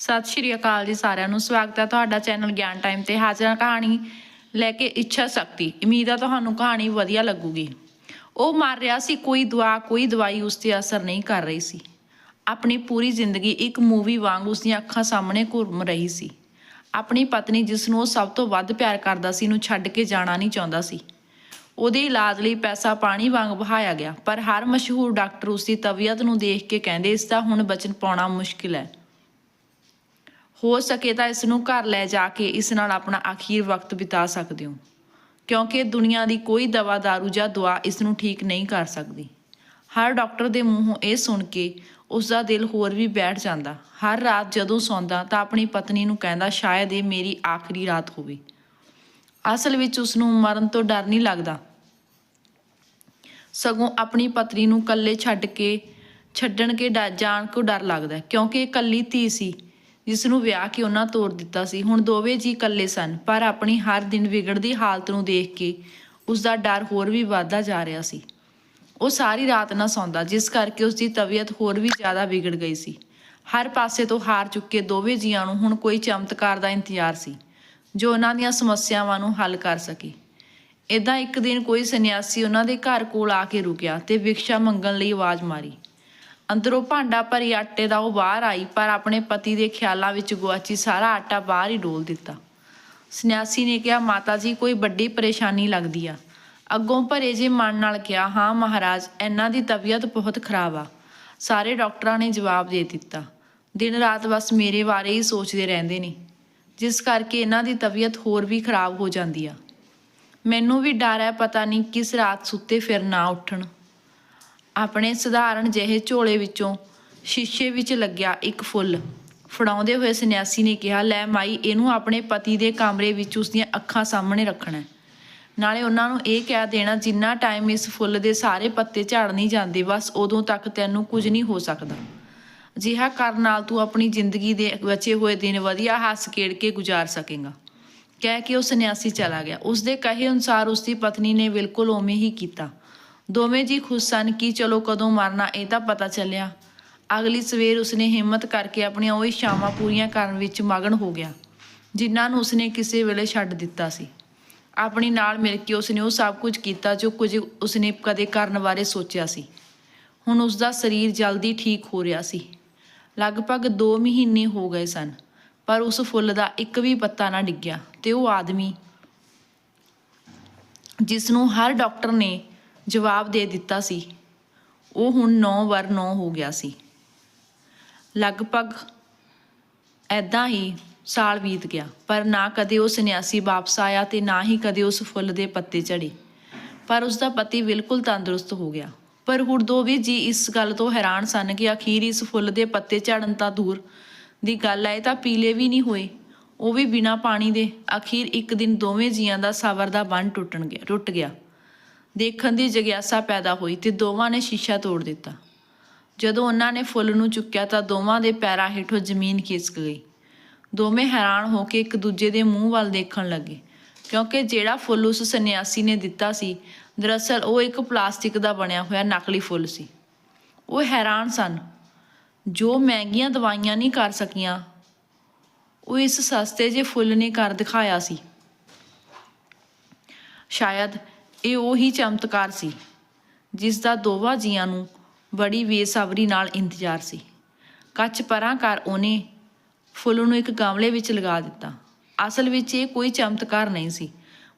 ਸਤਿ ਸ਼੍ਰੀ ਅਕਾਲ ਜੀ ਸਾਰਿਆਂ ਨੂੰ। ਸਵਾਗਤ ਹੈ ਤੁਹਾਡਾ ਚੈਨਲ ਗਿਆਨ ਟਾਈਮ ਤੇ। ਹਾਜ਼ਰਾਂ ਕਹਾਣੀ ਲੈ ਕੇ ਇੱਛਾ ਸ਼ਕਤੀ। ਉਮੀਦ ਆ ਤੁਹਾਨੂੰ ਕਹਾਣੀ ਵਧੀਆ ਲੱਗੂਗੀ। ਉਹ ਮਰ ਰਿਹਾ ਸੀ। ਕੋਈ ਦਵਾ ਕੋਈ ਦਵਾਈ ਉਸ ਤੇ ਅਸਰ ਨਹੀਂ ਕਰ ਰਹੀ ਸੀ। ਆਪਣੀ ਪੂਰੀ ਜ਼ਿੰਦਗੀ ਇੱਕ ਮੂਵੀ ਵਾਂਗ ਉਸ ਦੀਆਂ ਅੱਖਾਂ ਸਾਹਮਣੇ ਘੁੰਮ ਰਹੀ ਸੀ। ਆਪਣੀ ਪਤਨੀ ਜਿਸ ਨੂੰ ਉਹ ਸਭ ਤੋਂ ਵੱਧ ਪਿਆਰ ਕਰਦਾ ਸੀ ਨੂੰ ਛੱਡ ਕੇ ਜਾਣਾ ਨਹੀਂ ਚਾਹੁੰਦਾ ਸੀ। ਉਹਦੇ ਇਲਾਜ ਲਈ ਪੈਸਾ ਪਾਣੀ ਵਾਂਗ ਵਹਾਇਆ ਗਿਆ। ਪਰ ਹਰ ਮਸ਼ਹੂਰ ਡਾਕਟਰ ਉਸ ਦੀ ਤਬੀਅਤ ਨੂੰ ਦੇਖ ਕੇ ਕਹਿੰਦੇ, ਇਸ ਦਾ ਹੁਣ ਬਚਨ ਪਾਉਣਾ ਮੁਸ਼ਕਿਲ ਹੈ। ਹੋ ਸਕੇ ਤਾਂ ਇਸ ਨੂੰ ਘਰ ਲੈ ਜਾ ਕੇ ਇਸ ਨਾਲ ਆਪਣਾ ਆਖੀਰ ਵਕਤ ਬਿਤਾ ਸਕਦੇ ਹੋ। ਕਿਉਂਕਿ ਦੁਨੀਆ ਦੀ ਕੋਈ ਦਵਾ ਦਾਰੂ ਜਾਂ ਦੁਆ ਇਸ ਨੂੰ ਠੀਕ ਨਹੀਂ ਕਰ ਸਕਦੀ। ਹਰ ਡਾਕਟਰ ਦੇ ਮੂੰਹੋਂ ਇਹ ਸੁਣ ਕੇ ਉਸ ਦਾ ਦਿਲ ਹੋਰ ਵੀ ਬੈਠ ਜਾਂਦਾ। ਹਰ ਰਾਤ ਜਦੋਂ ਸੌਂਦਾ ਤਾਂ ਆਪਣੀ ਪਤਨੀ ਨੂੰ ਕਹਿੰਦਾ, ਸ਼ਾਇਦ ਇਹ ਮੇਰੀ ਆਖਰੀ ਰਾਤ ਹੋਵੇ। ਅਸਲ ਵਿੱਚ ਉਸ ਨੂੰ ਮਰਨ ਤੋਂ ਡਰ ਨਹੀਂ ਲੱਗਦਾ। ਸਗੋਂ ਆਪਣੀ ਪਤਨੀ ਨੂੰ ਇਕੱਲੇ ਛੱਡ ਕੇ, ਛੱਡਣ ਕੇ ਡਰ ਜਾਣ ਕੋ ਡਰ ਲੱਗਦਾ ਕਿਉਂਕਿ ਇਹ ਇਕੱਲੀ ਧੀ ਸੀ। ਜਿਸ ਨੂੰ ਵਿਆਹ ਕੇ ਉਹਨਾਂ ਤੋਰ ਦਿੱਤਾ ਸੀ। ਹੁਣ ਦੋਵੇਂ ਜੀ ਇਕੱਲੇ ਸਨ, ਪਰ ਆਪਣੀ ਹਰ ਦਿਨ ਵਿਗੜਦੀ ਹਾਲਤ ਨੂੰ ਦੇਖ ਕੇ ਉਸ ਦਾ ਡਰ ਹੋਰ ਵੀ ਵੱਧਦਾ ਜਾ ਰਿਹਾ ਸੀ। ਉਹ ਸਾਰੀ ਰਾਤ ਨਾ ਸੌਂਦਾ, ਜਿਸ ਕਰਕੇ ਉਸ ਦੀ ਤਬੀਅਤ ਹੋਰ ਵੀ ਜ਼ਿਆਦਾ ਵਿਗੜ ਗਈ ਸੀ। ਹਰ ਪਾਸੇ ਤੋਂ ਹਾਰ ਚੁੱਕੇ ਦੋਵੇਂ ਜੀਆਂ ਨੂੰ ਹੁਣ ਕੋਈ ਚਮਤਕਾਰ ਦਾ ਇੰਤਜ਼ਾਰ ਸੀ, ਜੋ ਉਹਨਾਂ ਦੀਆਂ ਸਮੱਸਿਆਵਾਂ ਨੂੰ ਹੱਲ ਕਰ ਸਕੇ। ਇਦਾਂ ਇੱਕ ਦਿਨ ਕੋਈ ਸੰਨਿਆਸੀ ਉਹਨਾਂ ਦੇ ਘਰ ਕੋਲ ਆ ਕੇ ਰੁਕਿਆ ਤੇ ਵਿਕਸ਼ਾ ਮੰਗਣ ਲਈ ਆਵਾਜ਼ ਮਾਰੀ। ਅੰਦਰੋਂ ਭਾਂਡਾ ਭਰੀ ਆਟੇ ਦਾ ਉਹ ਬਾਹਰ ਆਈ, ਪਰ ਆਪਣੇ ਪਤੀ ਦੇ ਖਿਆਲਾਂ ਵਿੱਚ ਗੁਆਚੀ ਸਾਰਾ ਆਟਾ ਬਾਹਰ ਹੀ ਡੋਲ ਦਿੱਤਾ। ਸੰਨਿਆਸੀ ਨੇ ਕਿਹਾ, ਮਾਤਾ ਜੀ, ਕੋਈ ਵੱਡੀ ਪਰੇਸ਼ਾਨੀ ਲੱਗਦੀ ਆ। ਅੱਗੋਂ ਭਰੇ ਜੇ ਮਨ ਨਾਲ ਕਿਹਾ, ਹਾਂ ਮਹਾਰਾਜ, ਇਹਨਾਂ ਦੀ ਤਬੀਅਤ ਬਹੁਤ ਖਰਾਬ ਆ। ਸਾਰੇ ਡਾਕਟਰਾਂ ਨੇ ਜਵਾਬ ਦੇ ਦਿੱਤਾ। ਦਿਨ ਰਾਤ ਬਸ ਮੇਰੇ ਬਾਰੇ ਹੀ ਸੋਚਦੇ ਰਹਿੰਦੇ ਨੇ, ਜਿਸ ਕਰਕੇ ਇਹਨਾਂ ਦੀ ਤਬੀਅਤ ਹੋਰ ਵੀ ਖਰਾਬ ਹੋ ਜਾਂਦੀ ਆ। ਮੈਨੂੰ ਵੀ ਡਰ ਹੈ, ਪਤਾ ਨਹੀਂ ਕਿਸ ਰਾਤ ਸੁੱਤੇ ਫਿਰ ਨਾ ਉੱਠਣ। ਆਪਣੇ ਸਧਾਰਨ ਜਿਹੇ ਝੋਲੇ ਵਿੱਚੋਂ ਸ਼ੀਸ਼ੇ ਵਿੱਚ ਲੱਗਿਆ ਇੱਕ ਫੁੱਲ। ਫੜਾਉਂਦੇ ਹੋਏ ਸੰਨਿਆਸੀ ਨੇ ਕਿਹਾ, ਲੈ ਮਾਈ, ਇਹਨੂੰ ਆਪਣੇ ਪਤੀ ਦੇ ਕਮਰੇ ਵਿੱਚ ਉਸ ਦੀਆਂ ਅੱਖਾਂ ਸਾਹਮਣੇ ਰੱਖਣਾ ਨਾਲੇ ਉਹਨਾਂ ਨੂੰ ਇਹ ਕਹਿ ਦੇਣਾ, ਜਿੰਨਾ ਟਾਈਮ ਇਸ ਫੁੱਲ ਦੇ ਸਾਰੇ ਪੱਤੇ ਝੜ ਨਹੀਂ ਜਾਂਦੇ, ਬਸ ਉਦੋਂ ਤੱਕ ਤੈਨੂੰ ਕੁਝ ਨਹੀਂ ਹੋ ਸਕਦਾ। ਅਜਿਹਾ ਕਰਨ ਨਾਲ ਤੂੰ ਆਪਣੀ ਜ਼ਿੰਦਗੀ ਦੇ ਬਚੇ ਹੋਏ ਦਿਨ ਵਧੀਆ ਹੱਸ ਖੇਡ ਕੇ ਗੁਜ਼ਾਰ ਸਕੇਂਗਾ। ਕਹਿ ਕੇ ਉਹ ਸੰਨਿਆਸੀ ਚਲਾ ਗਿਆ। ਉਸ ਦੇ ਕਹੇ ਅਨੁਸਾਰ ਉਸ ਦੀ ਪਤਨੀ ਨੇ ਬਿਲਕੁਲ ਉਵੇਂ ਹੀ ਕੀਤਾ। ਦੋਵੇਂ ਜੀ ਖੁਸ਼ ਸਨ ਕਿ ਚਲੋ ਕਦੋਂ ਮਰਨਾ ਇਹ ਤਾਂ ਪਤਾ ਚੱਲਿਆ। ਅਗਲੀ ਸਵੇਰ ਉਸਨੇ ਹਿੰਮਤ ਕਰਕੇ ਆਪਣੀਆਂ ਉਹ ਇੱਛਾਵਾਂ ਪੂਰੀਆਂ ਕਰਨ ਵਿੱਚ ਮਗਨ ਹੋ ਗਿਆ, ਜਿਨ੍ਹਾਂ ਨੂੰ ਉਸਨੇ ਕਿਸੇ ਵੇਲੇ ਛੱਡ ਦਿੱਤਾ ਸੀ। ਆਪਣੀ ਨਾਲ ਮਿਲ ਕੇ ਉਸਨੇ ਉਹ ਸਭ ਕੁਝ ਕੀਤਾ ਜੋ ਕੁਝ ਉਸਨੇ ਕਦੇ ਕਰਨ ਬਾਰੇ ਸੋਚਿਆ ਸੀ। ਹੁਣ ਉਸਦਾ ਸਰੀਰ ਜਲਦੀ ਠੀਕ ਹੋ ਰਿਹਾ ਸੀ। ਲਗਭਗ 2 ਮਹੀਨੇ ਹੋ ਗਏ ਸਨ, ਪਰ ਉਸ ਫੁੱਲ ਦਾ ਇੱਕ ਵੀ ਪੱਤਾ ਨਾ ਡਿੱਗਿਆ ਤੇ ਉਹ ਆਦਮੀ ਜਿਸ ਨੂੰ ਹਰ ਡਾਕਟਰ ਨੇ ਜਵਾਬ ਦੇ ਦਿੱਤਾ ਸੀ। ਉਹ ਹੁਣ 9 ਵਾਰ 9 ਹੋ ਗਿਆ ਸੀ। ਲਗਭਗ ਐਦਾਂ ਹੀ ਸਾਲ ਬੀਤ ਗਿਆ, ਪਰ ਨਾ ਕਦੇ ਉਹ ਸੰਨਿਆਸੀ ਵਾਪਸ ਆਇਆ ਤੇ ਨਾ ਹੀ ਕਦੇ ਉਸ ਫੁੱਲ ਦੇ ਪੱਤੇ ਝੜੇ ਪਰ ਉਸ ਦਾ ਪਤੀ ਬਿਲਕੁਲ ਤੰਦਰੁਸਤ ਹੋ ਗਿਆ। ਪਰ ਹੁਣ ਦੋਵੇਂ ਜੀ ਇਸ ਗੱਲ ਤੋਂ ਹੈਰਾਨ ਸਨ ਕਿ ਅਖੀਰ ਇਸ ਫੁੱਲ ਦੇ ਪੱਤੇ ਝੜਨ ਤਾਂ ਦੂਰ ਦੀ ਗੱਲ ਆਏ ਤਾਂ ਪੀਲੇ ਵੀ ਨਹੀਂ ਹੋਏ। ਉਹ ਵੀ ਬਿਨਾਂ ਪਾਣੀ ਦੇ ਅਖੀਰ ਇੱਕ ਦਿਨ ਦੋਵੇਂ ਜੀਆਂ ਦਾ ਸਬਰ ਦਾ ਬੰਨ ਟੁੱਟਣ ਗਿਆ, ਟੁੱਟ ਗਿਆ। ਦੇਖਣ ਦੀ ਜਗਿਆਸਾ ਪੈਦਾ ਹੋਈ ਤੇ ਦੋਵਾਂ ਨੇ ਸ਼ੀਸ਼ਾ ਤੋੜ ਦਿੱਤਾ। ਜਦੋਂ ਉਹਨਾਂ ਨੇ ਫੁੱਲ ਨੂੰ ਚੁੱਕਿਆ ਤਾਂ ਦੋਵਾਂ ਦੇ ਪੈਰਾਂ ਹੇਠੋਂ ਜ਼ਮੀਨ ਖਿਸਕ ਗਈ। ਦੋਵੇਂ ਹੈਰਾਨ ਹੋ ਕੇ ਇੱਕ ਦੂਜੇ ਦੇ ਮੂੰਹ ਵੱਲ ਦੇਖਣ ਲੱਗੇ, ਕਿਉਂਕਿ ਜਿਹੜਾ ਫੁੱਲ ਉਸ ਸੰਨਿਆਸੀ ਨੇ ਦਿੱਤਾ ਸੀ, ਦਰਅਸਲ ਉਹ ਇੱਕ ਪਲਾਸਟਿਕ ਦਾ ਬਣਿਆ ਹੋਇਆ ਨਕਲੀ ਫੁੱਲ ਸੀ। ਉਹ ਹੈਰਾਨ ਸਨ, ਜੋ ਮਹਿੰਗੀਆਂ ਦਵਾਈਆਂ ਨਹੀਂ ਕਰ ਸਕੀਆਂ, ਉਹ ਇਸ ਸਸਤੇ ਜਿਹੇ ਫੁੱਲ ਨੇ ਕਰ ਦਿਖਾਇਆ ਸੀ। ਸ਼ਾਇਦ ਇਹ ਉਹੀ ਚਮਤਕਾਰ ਸੀ, ਜਿਸ ਦਾ ਦੋਵਾਂ ਜੀਆਂ ਨੂੰ ਬੜੀ ਬੇਸਬਰੀ ਨਾਲ ਇੰਤਜ਼ਾਰ ਸੀ। ਕੱਚ ਪਰਾਂ ਕਰ ਉਹਨੇ ਫੁੱਲ ਨੂੰ ਇੱਕ ਗਮਲੇ ਵਿੱਚ ਲਗਾ ਦਿੱਤਾ। ਅਸਲ ਵਿੱਚ ਇਹ ਕੋਈ ਚਮਤਕਾਰ ਨਹੀਂ ਸੀ,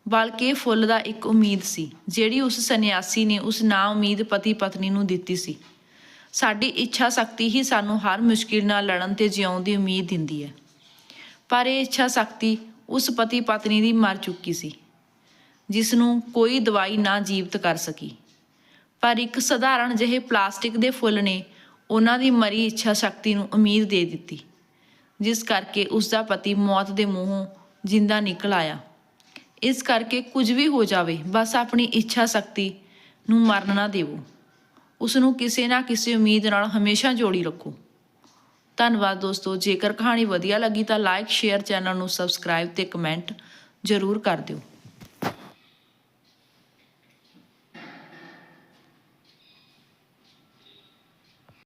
ਬਲਕਿ ਫੁੱਲ ਦਾ ਇੱਕ ਉਮੀਦ ਸੀ, ਜਿਹੜੀ ਉਸ ਸੰਨਿਆਸੀ ਨੇ ਉਸ ਨਾ ਉਮੀਦ ਪਤੀ ਪਤਨੀ ਨੂੰ ਦਿੱਤੀ ਸੀ। ਸਾਡੀ ਇੱਛਾ ਸ਼ਕਤੀ ਹੀ ਸਾਨੂੰ ਹਰ ਮੁਸ਼ਕਿਲ ਨਾਲ ਲੜਨ ਤੇ ਜਿਉਣ ਦੀ ਉਮੀਦ ਦਿੰਦੀ ਹੈ। ਪਰ ਇਹ ਇੱਛਾ ਸ਼ਕਤੀ ਉਸ ਪਤੀ ਪਤਨੀ ਦੀ ਮਰ ਚੁੱਕੀ ਸੀ। ਜਿਸ ਨੂੰ ਕੋਈ ਦਵਾਈ ਨਾ ਜੀਵਤ ਕਰ ਸਕੀ। ਪਰ ਇੱਕ ਸਧਾਰਨ ਜਿਹੇ ਪਲਾਸਟਿਕ ਦੇ ਫੁੱਲ ਨੇ ਉਹਨਾਂ ਦੀ ਮਰੀ ਇੱਛਾ ਸ਼ਕਤੀ ਨੂੰ ਉਮੀਦ ਦੇ ਦਿੱਤੀ, ਜਿਸ ਕਰਕੇ ਉਸ ਦਾ ਪਤੀ ਮੌਤ ਦੇ ਮੂੰਹੋਂ ਜਿੰਦਾ ਨਿਕਲ ਆਇਆ। ਇਸ ਕਰਕੇ ਕੁਝ ਵੀ ਹੋ ਜਾਵੇ, ਬਸ ਆਪਣੀ ਇੱਛਾ ਸ਼ਕਤੀ ਨੂੰ ਮਰਨ ਨਾ ਦੇਵੋ। ਉਸ ਨੂੰ ਕਿਸੇ ਨਾ ਕਿਸੇ ਉਮੀਦ ਨਾਲ ਹਮੇਸ਼ਾ ਜੋੜੀ ਰੱਖੋ। ਧੰਨਵਾਦ ਦੋਸਤੋ, ਜੇਕਰ ਕਹਾਣੀ ਵਧੀਆ ਲੱਗੀ ਤਾਂ ਲਾਈਕ ਸ਼ੇਅਰ ਚੈਨਲ ਨੂੰ ਸਬਸਕ੍ਰਾਈਬ ਤੇ ਕਮੈਂਟ ਜ਼ਰੂਰ ਕਰ ਦਿਓ।